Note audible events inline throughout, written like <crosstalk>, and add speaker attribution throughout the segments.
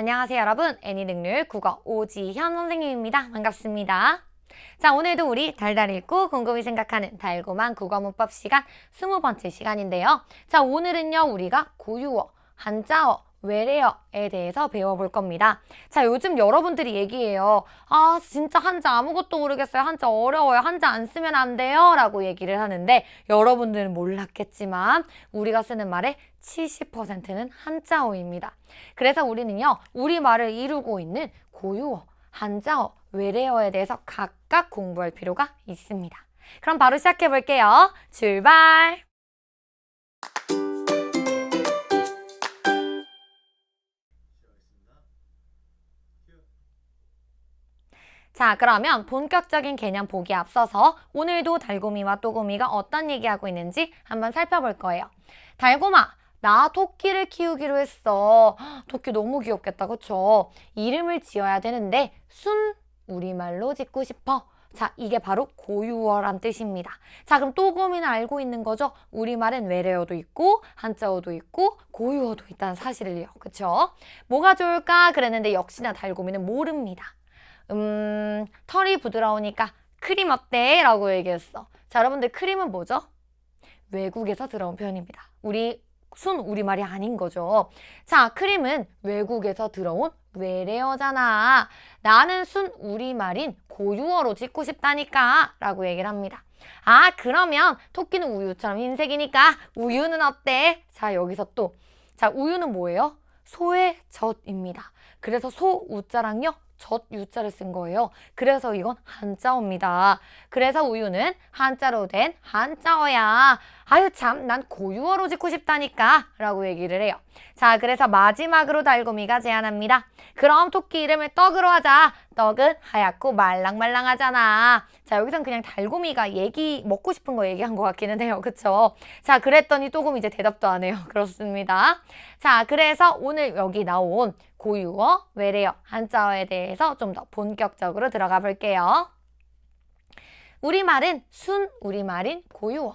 Speaker 1: 안녕하세요 여러분. 애니 능률 국어 오지현 선생님입니다. 반갑습니다. 자 오늘도 우리 달달 읽고 곰곰이 생각하는 달고만 국어 문법 시간 스무 번째 시간인데요. 자 오늘은요 우리가 고유어 한자어 외래어에 대해서 배워볼 겁니다. 자, 요즘 여러분들이 얘기해요. 아, 진짜 한자 아무것도 모르겠어요. 한자 어려워요. 한자 안 쓰면 안 돼요. 라고 얘기를 하는데 여러분들은 몰랐겠지만 우리가 쓰는 말의 70%는 한자어입니다. 그래서 우리는요, 우리말을 이루고 있는 고유어, 한자어, 외래어에 대해서 각각 공부할 필요가 있습니다. 그럼 바로 시작해 볼게요. 출발! 자, 그러면 본격적인 개념 보기 앞서서 오늘도 달고미와 또고미가 어떤 얘기하고 있는지 한번 살펴볼 거예요. 달고마, 나 토끼를 키우기로 했어. 헉, 토끼 너무 귀엽겠다, 그쵸? 이름을 지어야 되는데 순 우리말로 짓고 싶어. 자, 이게 바로 고유어란 뜻입니다. 자, 그럼 또고미는 알고 있는 거죠? 우리말엔 외래어도 있고 한자어도 있고 고유어도 있다는 사실을요. 그쵸? 뭐가 좋을까 그랬는데 역시나 달고미는 모릅니다. 음, 털이 부드러우니까 크림 어때? 라고 얘기했어. 자, 여러분들 크림은 뭐죠? 외국에서 들어온 표현입니다. 우리 순 우리말이 아닌 거죠. 자, 크림은 외국에서 들어온 외래어잖아. 나는 순 우리말인 고유어로 짓고 싶다니까 라고 얘기를 합니다. 아, 그러면 토끼는 우유처럼 흰색이니까 우유는 어때? 자, 여기서 또. 자, 우유는 뭐예요? 소의 젖입니다. 그래서 소 우자랑요. 젖 유자를 쓴 거예요. 그래서 이건 한자어입니다. 그래서 우유는 한자로 된 한자어야. 아유 참, 난 고유어로 짓고 싶다니까 라고 얘기를 해요. 자, 그래서 마지막으로 달고미가 제안합니다. 그럼 토끼 이름을 떡으로 하자. 떡은 하얗고 말랑말랑하잖아. 자, 여기선 그냥 달고미가 얘기, 먹고 싶은 거 얘기한 것 같기는 해요. 그쵸? 자, 그랬더니 또금 이제 대답도 안 해요. <laughs> 그렇습니다. 자, 그래서 오늘 여기 나온 고유어, 외래어, 한자어에 대해서 좀 더 본격적으로 들어가 볼게요. 우리말은 순 우리말인 고유어,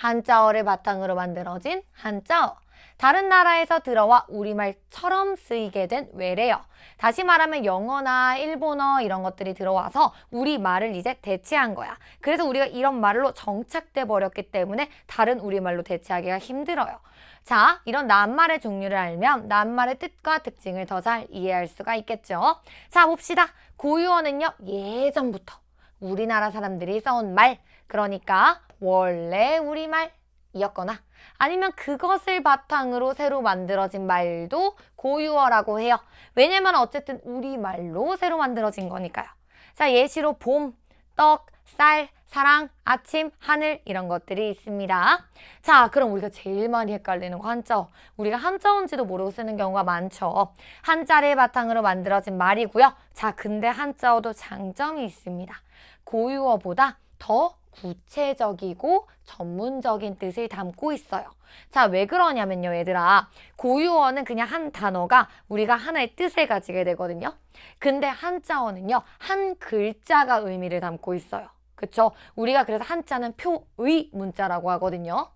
Speaker 1: 한자어를 바탕으로 만들어진 한자어, 다른 나라에서 들어와 우리말처럼 쓰이게 된 외래어. 다시 말하면 영어나 일본어 이런 것들이 들어와서 우리 말을 이제 대체한 거야. 그래서 우리가 이런 말로 정착돼 버렸기 때문에 다른 우리말로 대체하기가 힘들어요. 자, 이런 낱말의 종류를 알면 낱말의 뜻과 특징을 더 잘 이해할 수가 있겠죠. 자, 봅시다. 고유어는요, 예전부터 우리나라 사람들이 써온 말, 그러니까 원래 우리말이었거나 아니면 그것을 바탕으로 새로 만들어진 말도 고유어라고 해요. 왜냐면 어쨌든 우리말로 새로 만들어진 거니까요. 자, 예시로 봄, 떡, 쌀, 사랑, 아침, 하늘 이런 것들이 있습니다. 자, 그럼 우리가 제일 많이 헷갈리는 거 한자어. 우리가 한자어인지도 모르고 쓰는 경우가 많죠. 한자를 바탕으로 만들어진 말이고요. 자, 근데 한자어도 장점이 있습니다. 고유어보다 더 구체적이고 전문적인 뜻을 담고 있어요. 자, 왜 그러냐면요, 얘들아. 고유어는 그냥 한 단어가 우리가 하나의 뜻을 가지게 되거든요. 근데 한자어는요, 한 글자가 의미를 담고 있어요. 그쵸? 우리가 그래서 한자는 표의 문자라고 하거든요.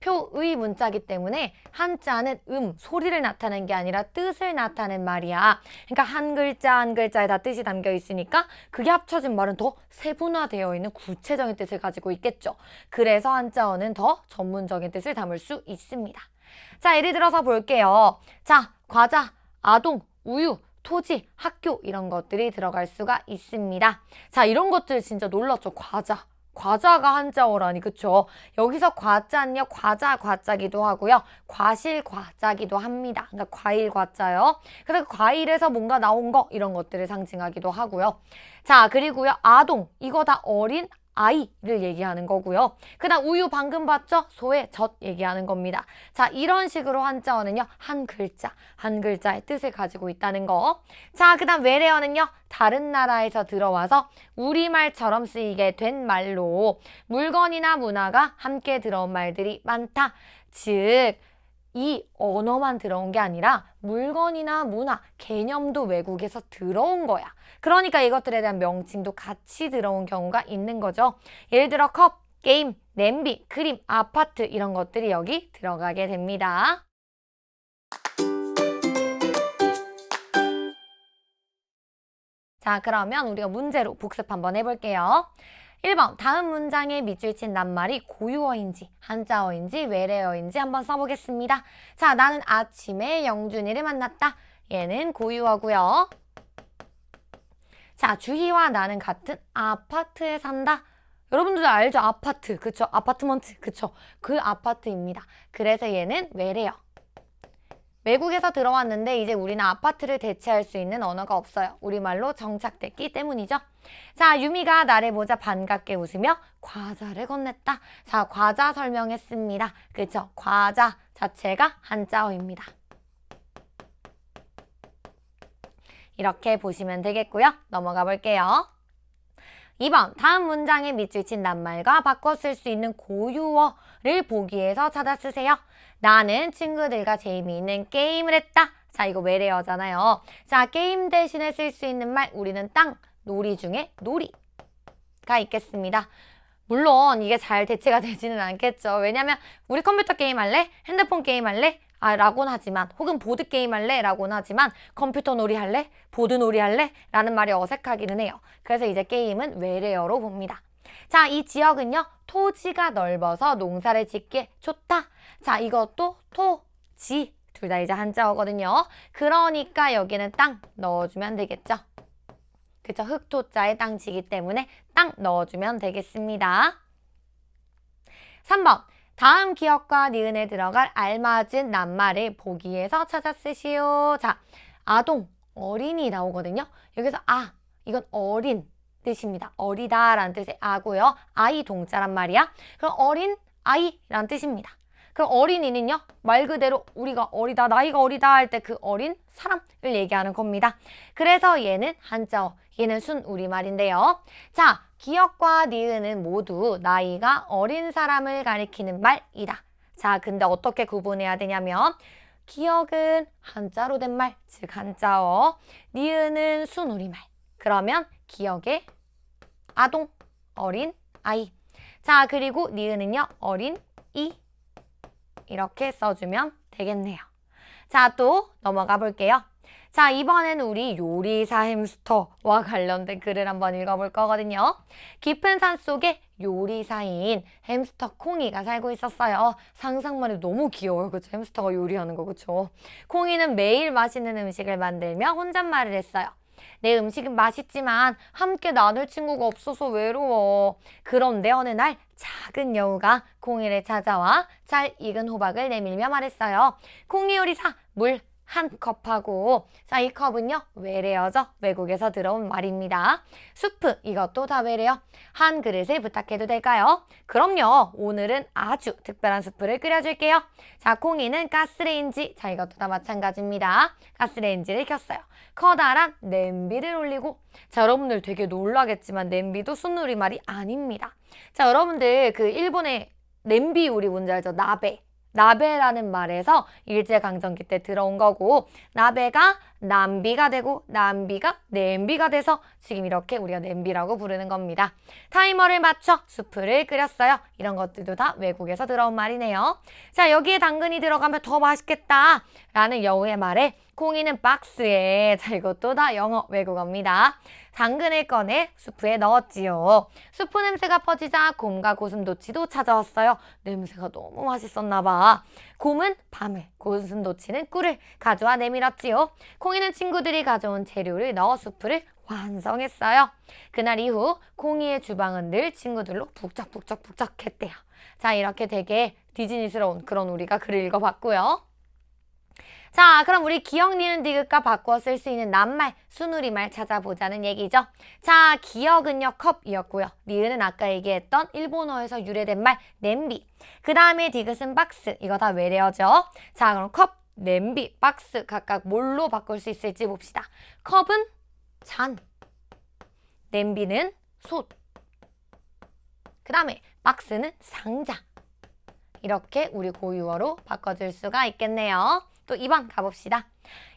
Speaker 1: 표의 문자기 때문에 한자는 음, 소리를 나타내는 게 아니라 뜻을 나타내는 말이야. 그러니까 한 글자 한 글자에 다 뜻이 담겨 있으니까 그게 합쳐진 말은 더 세분화되어 있는 구체적인 뜻을 가지고 있겠죠. 그래서 한자어는 더 전문적인 뜻을 담을 수 있습니다. 자, 예를 들어서 볼게요. 자, 과자, 아동, 우유, 토지, 학교 이런 것들이 들어갈 수가 있습니다. 자, 이런 것들 진짜 놀랐죠. 과자. 과자가 한자어라니 그쵸? 여기서 과자는요 과자 과자기도 하고요 과실 과자기도 합니다. 그러니까 과일 과자요. 그래서 과일에서 뭔가 나온 거 이런 것들을 상징하기도 하고요. 자 그리고요 아동 이거 다 어린 아이를 얘기하는 거고요. 그 다음 우유 방금 봤죠? 소의 젖 얘기하는 겁니다. 자, 이런 식으로 한자어는요. 한 글자, 한 글자의 뜻을 가지고 있다는 거. 자, 그 다음 외래어는요. 다른 나라에서 들어와서 우리말처럼 쓰이게 된 말로 물건이나 문화가 함께 들어온 말들이 많다. 즉, 이 언어만 들어온 게 아니라 물건이나 문화, 개념도 외국에서 들어온 거야. 그러니까 이것들에 대한 명칭도 같이 들어온 경우가 있는 거죠. 예를 들어 컵, 게임, 냄비, 그림, 아파트 이런 것들이 여기 들어가게 됩니다. 자, 그러면 우리가 문제로 복습 한번 해볼게요. 1번 다음 문장에 밑줄 친 낱말이 고유어인지 한자어인지 외래어인지 한번 써보겠습니다. 자, 나는 아침에 영준이를 만났다. 얘는 고유어고요. 자, 주희와 나는 같은 아파트에 산다. 여러분들 알죠? 아파트. 그쵸? 아파트먼트. 그쵸? 그 아파트입니다. 그래서 얘는 외래어. 외국에서 들어왔는데 이제 우리는 아파트를 대체할 수 있는 언어가 없어요. 우리말로 정착됐기 때문이죠. 자, 유미가 나를 보자 반갑게 웃으며 과자를 건넸다. 자, 과자 설명했습니다. 그쵸? 과자 자체가 한자어입니다. 이렇게 보시면 되겠고요. 넘어가 볼게요. 2번 다음 문장에 밑줄 친 낱말과 바꿔 쓸 수 있는 고유어를 보기에서 찾아 쓰세요. 나는 친구들과 재미있는 게임을 했다. 자 이거 외래어잖아요. 자 게임 대신에 쓸 수 있는 말 우리는 땅, 놀이 중에 놀이가 있겠습니다. 물론 이게 잘 대체가 <laughs> 되지는 않겠죠. 왜냐면 우리 컴퓨터 게임 할래? 핸드폰 게임 할래? 아, 라고는 하지만 혹은 보드 게임 할래? 라고는 하지만 컴퓨터 놀이 할래? 보드 놀이 할래? 라는 말이 어색하기는 해요. 그래서 이제 게임은 외래어로 봅니다. 자, 이 지역은요. 토지가 넓어서 농사를 짓기에 좋다. 자, 이것도 토, 지. 둘 다 이제 한자어거든요. 그러니까 여기는 땅 넣어주면 되겠죠. 그쵸? 흑토자에 땅지기 때문에 땅 넣어주면 되겠습니다. 3번. 다음 기억과 니은에 들어갈 알맞은 낱말을 보기에서 찾아 쓰시오. 자, 아동, 어린이 나오거든요. 여기서 아, 이건 어린 뜻입니다. 어리다 라는 뜻의 아고요. 아이 동자란 말이야. 그럼 어린 아이라는 뜻입니다. 그럼 어린이는요, 말 그대로 우리가 어리다, 나이가 어리다 할 때 그 어린 사람을 얘기하는 겁니다. 그래서 얘는 한자어, 얘는 순 우리말인데요. 자, 기억과 니은은 모두 나이가 어린 사람을 가리키는 말이다. 자, 근데 어떻게 구분해야 되냐면, 기억은 한자로 된 말, 즉 한자어, 니은은 순 우리말. 그러면 기억의 아동, 어린, 아이. 자, 그리고 니은은요, 어린, 이. 이렇게 써주면 되겠네요. 자, 또 넘어가 볼게요. 자, 이번에는 우리 요리사 햄스터와 관련된 글을 한번 읽어볼 거거든요. 깊은 산 속에 요리사인 햄스터 콩이가 살고 있었어요. 상상만 해도 너무 귀여워요. 그쵸? 햄스터가 요리하는 거, 그쵸? 콩이는 매일 맛있는 음식을 만들며 혼잣말을 했어요. 내 음식은 맛있지만 함께 나눌 친구가 없어서 외로워. 그런데 어느 날 작은 여우가 콩이를 찾아와 잘 익은 호박을 내밀며 말했어요. 콩이 요리사 물 한 컵하고 자 이 컵은요 외래어죠. 외국에서 들어온 말입니다. 수프 이것도 다 외래어. 한 그릇을 부탁해도 될까요? 그럼요. 오늘은 아주 특별한 수프를 끓여줄게요. 자 콩이는 가스레인지. 자 이것도 다 마찬가지입니다. 가스레인지를 켰어요. 커다란 냄비를 올리고. 자 여러분들 되게 놀라겠지만 냄비도 순누리 말이 아닙니다. 자 여러분들 그 일본의 냄비 우리 뭔지 알죠? 나베 나베라는 말에서 일제강점기 때 들어온 거고 나베가 남비가 되고 남비가 냄비가 돼서 지금 이렇게 우리가 냄비라고 부르는 겁니다. 타이머를 맞춰 수프를 끓였어요. 이런 것들도 다 외국에서 들어온 말이네요. 자 여기에 당근이 들어가면 더 맛있겠다 라는 여우의 말에 콩이는 박스에 자 이것도 다 영어 외국어입니다. 당근을 꺼내 수프에 넣었지요. 수프 냄새가 퍼지자 곰과 고슴도치도 찾아왔어요. 냄새가 너무 맛있었나 봐. 곰은 밤을, 고슴도치는 꿀을 가져와 내밀었지요. 콩이는 친구들이 가져온 재료를 넣어 수프를 완성했어요. 그날 이후 콩이의 주방은 늘 친구들로 북적북적북적 했대요. 자, 이렇게 되게 디즈니스러운 그런 우리가 글을 읽어봤고요. 자, 그럼 우리 기억, 니은, 디귿과 바꿔 쓸수 있는 낱말, 순우리말 찾아보자는 얘기죠. 자, 기억은요, 컵이었고요. 니은은 아까 얘기했던 일본어에서 유래된 말, 냄비. 그 다음에 디귿은 박스. 이거 다 외래어죠. 자, 그럼 컵, 냄비, 박스 각각 뭘로 바꿀 수 있을지 봅시다. 컵은 잔. 냄비는 솥. 그 다음에 박스는 상자. 이렇게 우리 고유어로 바꿔줄 수가 있겠네요. 또 2번 가봅시다.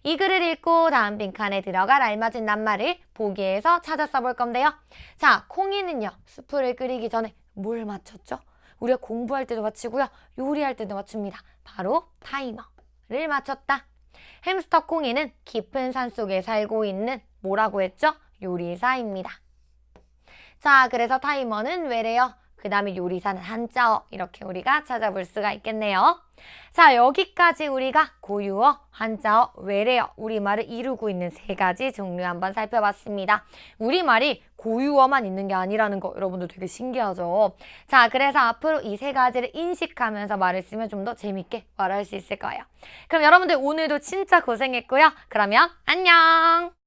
Speaker 1: 이 글을 읽고 다음 빈칸에 들어갈 알맞은 낱말을 보기에서 찾아 써볼 건데요. 자, 콩이는요. 수프를 끓이기 전에 뭘 맞췄죠? 우리가 공부할 때도 맞추고요. 요리할 때도 맞춥니다. 바로 타이머를 맞췄다. 햄스터 콩이는 깊은 산 속에 살고 있는 뭐라고 했죠? 요리사입니다. 자, 그래서 타이머는 외래어, 그 다음에 요리사는 한자어 이렇게 우리가 찾아볼 수가 있겠네요. 자, 여기까지 우리가 고유어, 한자어, 외래어, 우리말을 이루고 있는 세 가지 종류 한번 살펴봤습니다. 우리말이 고유어만 있는 게 아니라는 거 여러분들 되게 신기하죠? 자, 그래서 앞으로 이 세 가지를 인식하면서 말을 쓰면 좀 더 재밌게 말할 수 있을 거예요. 그럼 여러분들 오늘도 진짜 고생했고요. 그러면 안녕!